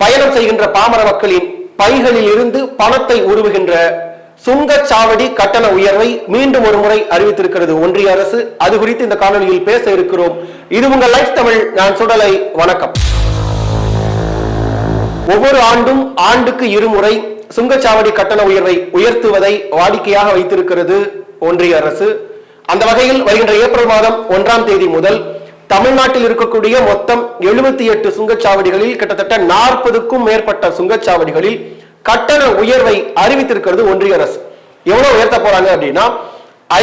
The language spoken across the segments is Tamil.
பயணம் செய்கின்ற பாமர மக்களின் பைகளில் இருந்து பணத்தை உருவுகின்ற சுங்கச்சாவடி கட்டண உயர்வை மீண்டும் ஒரு முறை அறிவித்திருக்கிறது ஒன்றிய அரசு. அது குறித்து இந்த காணொலியில் பேச இருக்கிறோம். இது உங்கள் லைஃப் தமிழ். நான் சுடலை. வணக்கம். ஒவ்வொரு ஆண்டும் ஆண்டுக்கு இருமுறை சுங்கச்சாவடி கட்டண உயர்வை உயர்த்துவதை வாடிக்கையாக வைத்திருக்கிறது ஒன்றிய அரசு. அந்த வகையில் வருகின்ற ஏப்ரல் மாதம் ஒன்றாம் தேதி முதல் தமிழ்நாட்டில் இருக்கக்கூடிய மொத்தம் எழுபத்தி எட்டு சுங்கச்சாவடிகளில் கிட்டத்தட்ட நாற்பதுக்கும் மேற்பட்ட சுங்கச்சாவடிகளில் கட்டண உயர்வை அறிவித்திருக்கிறது ஒன்றிய அரசு. எவ்வளவு உயர்த்த போறாங்க அப்படின்னா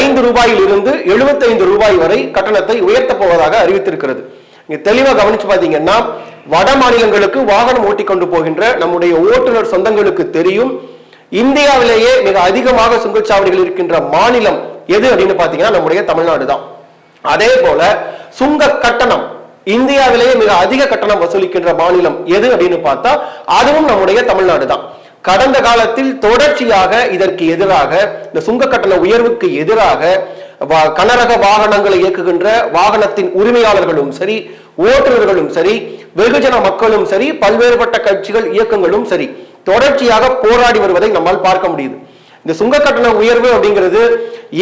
ஐந்து ரூபாயில் இருந்து 75 ரூபாய் வரை கட்டணத்தை உயர்த்த போவதாக அறிவித்திருக்கிறது. நீங்க தெளிவா கவனிச்சு பாத்தீங்கன்னா வட மாநிலங்களுக்கு வாகனம் ஓட்டி கொண்டு போகின்ற நம்முடைய ஓட்டுநர் சொந்தங்களுக்கு தெரியும் இந்தியாவிலேயே மிக அதிகமாக சுங்கச்சாவடிகள் இருக்கின்ற மாநிலம் எது அப்படின்னு பாத்தீங்கன்னா நம்முடைய தமிழ்நாடு தான். அதே போல சுங்க கட்டணம். இந்தியாவிலேயே மிக அதிக கட்டணம் வசூலிக்கின்ற மாநிலம் எது அப்படின்னு பார்த்தா அதுவும் நம்முடைய தமிழ்நாடு தான் கடந்த காலத்தில் தொடர்ச்சியாக இதற்கு எதிராக இந்த சுங்க கட்டண உயர்வுக்கு எதிராக வா- கனரக வாகனங்களை இயக்குகின்ற வாகனத்தின் உரிமையாளர்களும் சரி ஓட்டுநர்களும் சரி வெகுஜன மக்களும் சரி பல்வேறுபட்ட கட்சிகள் இயக்கங்களும் சரி தொடர்ச்சியாக போராடி வருவதை நம்மால் பார்க்க முடியுது. இந்த சுங்க கட்டண உயர்வு அப்படிங்கிறது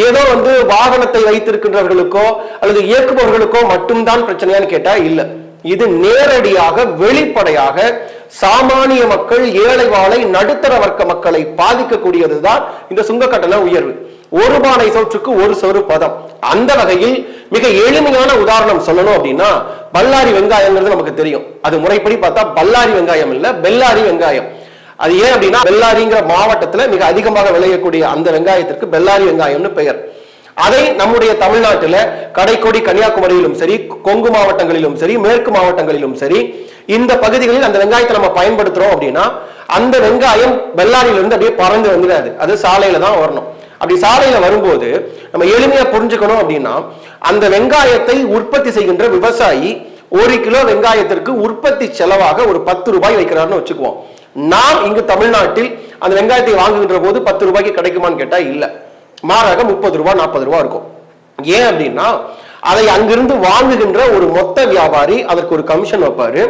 ஏதோ வந்து வாகனத்தை வைத்திருக்கின்றவர்களுக்கோ அல்லது இயக்குபவர்களுக்கோ மட்டும்தான் பிரச்சனையான்னு கேட்டா இல்ல. இது நேரடியாக வெளிப்படையாக சாமானிய மக்கள் ஏழை வாழை நடுத்தர வர்க்க மக்களை பாதிக்கக்கூடியதுதான் இந்த சுங்க கட்டண உயர்வு. ஒரு பானை சோற்றுக்கு ஒரு சோறு பதம். அந்த வகையில் மிக எளிமையான உதாரணம் சொல்லணும் அப்படின்னா பல்லாரி வெங்காயம்ங்கிறது நமக்கு தெரியும். அது முறைப்படி பார்த்தா பல்லாரி வெங்காயம் இல்ல பெல்லாரி வெங்காயம். அது ஏன் அப்படின்னா பெல்லாரிங்கிற மாவட்டத்தில் மிக அதிகமாக விளையக்கூடிய அந்த வெங்காயத்திற்கு பெல்லாரி வெங்காயம்னு பெயர். அதை நம்முடைய தமிழ்நாட்டில் கடைக்கோடி கன்னியாகுமரியிலும் சரி கொங்கு மாவட்டங்களிலும் சரி மேற்கு மாவட்டங்களிலும் சரி இந்த பகுதிகளில் அந்த வெங்காயத்தை நம்ம பயன்படுத்துறோம் அப்படின்னா அந்த வெங்காயம் பெல்லாரியிலிருந்து அப்படியே பறந்து வந்துடாது. அது சாலையில தான் வரணும். அப்படி சாலையில வரும்போது நம்ம எளிமையா புரிஞ்சுக்கணும் அப்படின்னா அந்த வெங்காயத்தை உற்பத்தி செய்கின்ற விவசாயி ஒரு கிலோ வெங்காயத்திற்கு உற்பத்தி செலவாக ஒரு பத்து ரூபாய் வைக்கிறாருன்னு வச்சுக்குவோம். நாம் இங்கு தமிழ்நாட்டில் அந்த வெங்காயத்தை வாங்குகின்ற போது பத்து ரூபாய்க்கு கிடைக்குமான்னு கேட்டால் இல்லை. மாறாக முப்பது ரூபாய் நாற்பது ரூபாய் இருக்கும். ஏன் அப்படின்னா அதை அங்கிருந்து வாங்குகின்ற ஒரு மொத்த வியாபாரி அதற்கு ஒரு கமிஷன் வைப்பாரு.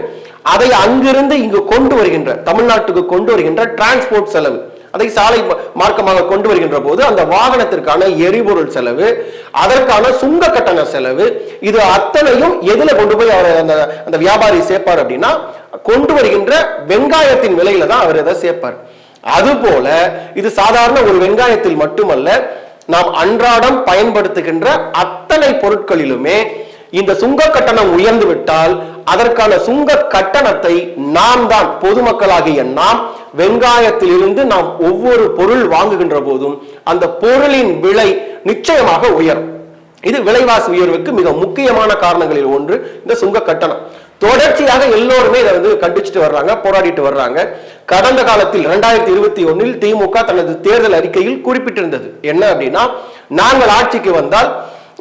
அதை அங்கிருந்து இங்கு கொண்டு வருகின்ற தமிழ்நாட்டுக்கு கொண்டு வருகின்ற டிரான்ஸ்போர்ட் செலவு. அதை சாலை மார்க்கமாக கொண்டு வருகின்ற போது அந்த வாகனத்திற்கான எரிபொருள் செலவு அதற்கான சுங்க கட்டண செலவு இது அத்தனையும் எதுல கொண்டு போய் அவர் அந்த அந்த வியாபாரி சேர்ப்பார் அப்படின்னா கொண்டு வருகின்ற வெங்காயத்தின் விலையில தான் அவர் அதை சேர்ப்பார். அதுபோல இது சாதாரண ஒரு வெங்காயத்தில் மட்டுமல்ல நாம் அன்றாடம் பயன்படுத்துகின்ற அத்தனை பொருட்களிலுமே இந்த சுங்க கட்டணம் உயர்ந்து விட்டால் அதற்கான சுங்க கட்டணத்தை நாம் தான் பொதுமக்களாகிய நாம் வெங்காயத்திலிருந்து நாம் ஒவ்வொரு பொருள் வாங்குகின்ற போதும் அந்த பொருளின் விலை நிச்சயமாக உயரும். இது விலைவாசி உயர்வுக்கு மிக முக்கியமான காரணங்களில் ஒன்று இந்த சுங்க கட்டணம். தொடர்ச்சியாக எல்லோருமே இதை வந்து கண்டிச்சுட்டு வர்றாங்க போராடிட்டு வர்றாங்க. கடந்த காலத்தில் இரண்டாயிரத்தி இருபத்தி ஒன்னில் திமுக தனது தேர்தல் அறிக்கையில் குறிப்பிட்டிருந்தது. என்ன அப்படின்னா நாங்கள் ஆட்சிக்கு வந்தால்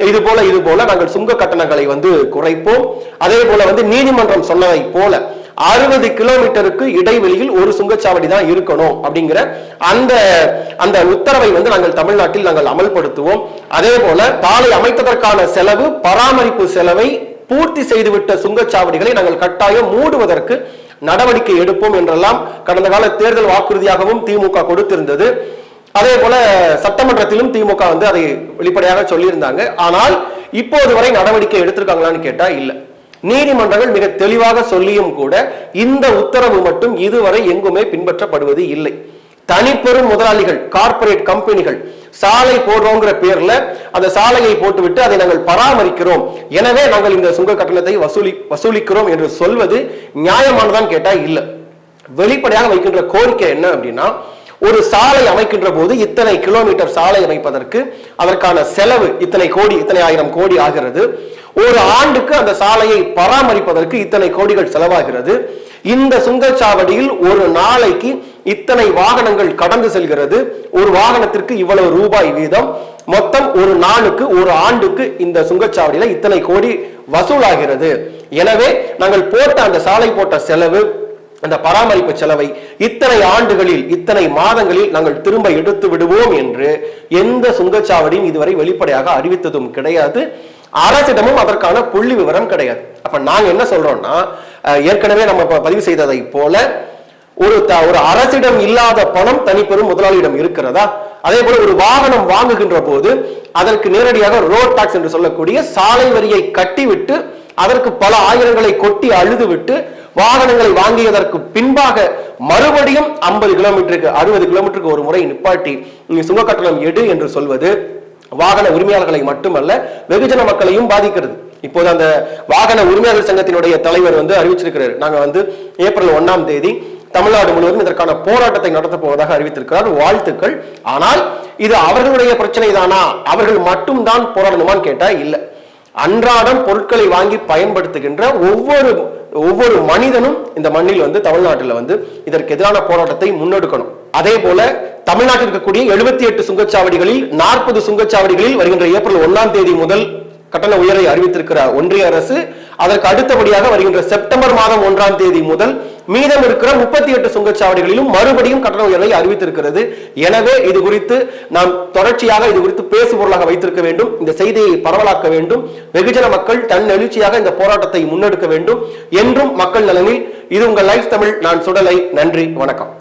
இது போல இது போல நாங்கள் சுங்க கட்டணங்களை வந்து குறைப்போம். அதே போல வந்து நீதிமன்றம் சொன்னதை போல அறுபது கிலோமீட்டருக்கு இடைவெளியில் ஒரு சுங்கச்சாவடி தான் இருக்கணும் அப்படிங்கிற அந்த அந்த உத்தரவை வந்து நாங்கள் தமிழ்நாட்டில் நாங்கள் அமல்படுத்துவோம். அதே போல சாலை அமைத்ததற்கான செலவு பராமரிப்பு செலவை பூர்த்தி செய்துவிட்ட சுங்கச்சாவடிகளை நாங்கள் கட்டாயம் மூடுவதற்கு நடவடிக்கை எடுப்போம் என்றெல்லாம் கடந்த கால தேர்தல் வாக்குறுதியாகவும் திமுக கொடுத்திருந்தது. அதே போல சட்டமன்றத்திலும் திமுக வந்து அதை வெளிப்படையாக சொல்லியிருந்தாங்க. ஆனால் இப்போது வரை நடவடிக்கை எடுத்திருக்காங்களான்னு கேட்டா இல்லை. நீதிமன்றங்கள் மிக தெளிவாக சொல்லியும் கூட இந்த உத்தரவு மட்டும் இதுவரை எங்குமே பின்பற்றப்படுவது இல்லை. தனிப்பெரும் முதலாளிகள் கார்ப்பரேட் கம்பெனிகள் சாலை போடுறோங்கிற பேர்ல அந்த சாலையை போட்டுவிட்டு அதை நாங்கள் பராமரிக்கிறோம். எனவே நாங்கள் இந்த சுங்க கட்டணத்தை வசூலி வசூலிக்கிறோம் என்று சொல்வது நியாயமானதான் கேட்டா இல்ல. வெளிப்படையாக வைக்கின்ற கோரிக்கை என்ன அப்படின்னா ஒரு சாலை அமைக்கின்ற போது இத்தனை கிலோமீட்டர் சாலை அமைப்பதற்கு அதற்கான செலவு இத்தனை கோடி இத்தனை ஆயிரம் கோடி ஆகிறது. ஒரு ஆண்டுக்கு அந்த சாலையை பராமரிப்பதற்கு இத்தனை கோடிகள் செலவாகிறது. இந்த சுங்கச்சாவடியில் ஒரு நாளைக்கு இத்தனை வாகனங்கள் கடந்து செல்கிறது. ஒரு வாகனத்திற்கு இவ்வளவு ரூபாய் வீதம். மொத்தம் ஒரு நாளுக்கு ஒரு ஆண்டுக்கு இந்த சுங்கச்சாவடியில இத்தனை கோடி வசூலாகிறது. எனவே நாங்கள் போட்ட அந்த சாலை போட்ட செலவு அந்த பராமரிப்பு செலவை இத்தனை ஆண்டுகளில் இத்தனை மாதங்களில் நாங்கள் திரும்ப எடுத்து விடுவோம் என்று எந்த சுங்கச்சாவடியும் இதுவரை வெளிப்படையாக அறிவித்ததும் கிடையாது. அரசிடமும் அதற்கான புள்ளி விவரம் கிடையாது. அப்ப நாங்க என்ன சொல்றோம்னா ஏற்கனவே நம்ம பதிவு செய்ததை போல ஒரு த- ஒரு அரசிடம் இல்லாத பணம் தனிப்பெரும் முதலாளியிடம் இருக்கிறதா? அதே போல ஒரு வாகனம் வாங்குகின்ற போது அதற்கு நேரடியாக ரோட் டாக்ஸ் என்று சொல்லக்கூடிய சாலை வரியை கட்டிவிட்டு அதற்கு பல ஆயிரங்களை கொட்டி அழுதுவிட்டு வாகனங்களை வாங்கியதற்கு பின்பாக மறுபடியும் ஐம்பது கிலோமீட்டருக்கு அறுபது கிலோமீட்டருக்கு ஒரு முறை நிப்பாட்டி நீ சுங்க கட்டணம் எடு என்று சொல்வது வாகன உரிமையாளர்களை மட்டுமல்ல வெகுஜன மக்களையும் பாதிக்கிறது. இப்போது அந்த வாகன உரிமையாளர் சங்கத்தினுடைய தலைவர் வந்து அறிவிச்சிருக்கிறார். நாங்க வந்து ஏப்ரல் ஒன்னாம் தேதி தமிழ்நாடு முழுவதும் இதற்கான போராட்டத்தை நடத்தப் போவதாக அறிவித்திருக்கிறார். வாழ்த்துக்கள். ஆனால் இது அவர்களுடைய பிரச்சனை தானா அவர்கள் மட்டும்தான் போராடணுமான்னு கேட்டா இல்ல. அன்றாடம் பொருட்களை வாங்கி பயன்படுத்துகின்ற ஒவ்வொரு ஒவ்வொரு மனிதனும் இந்த மண்ணில் வந்து தமிழ்நாட்டில் வந்து இதற்கு எதிரான போராட்டத்தை முன்னெடுக்கணும். அதே போல தமிழ்நாட்டில் இருக்கக்கூடிய எழுபத்தி எட்டு சுங்கச்சாவடிகளில் நாற்பது சுங்கச்சாவடிகளில் வருகின்ற ஏப்ரல் ஒன்றாம் தேதி முதல் கட்டண உயரை அறிவித்திருக்கிற ஒன்றிய அரசு அதற்கு அடுத்தபடியாக வருகின்ற செப்டம்பர் மாதம் ஒன்றாம் தேதி முதல் மீதம் இருக்கிற முப்பத்தி எட்டு சுங்கச்சாவடிகளிலும் மறுபடியும் கட்டண உயர்வை அறிவித்திருக்கிறது. எனவே இது குறித்து நாம் தொடர்ச்சியாக இது குறித்து பேசுபொருளாக வைத்திருக்க வேண்டும். இந்த செய்தியை பரவலாக்க வேண்டும். வெகுஜன மக்கள் தன் எழுச்சியாக இந்த போராட்டத்தை முன்னெடுக்க வேண்டும். என்றும் மக்கள் நலனில் இது உங்கள் லைஃப் தமிழ். நான் சுடலை. நன்றி. வணக்கம்.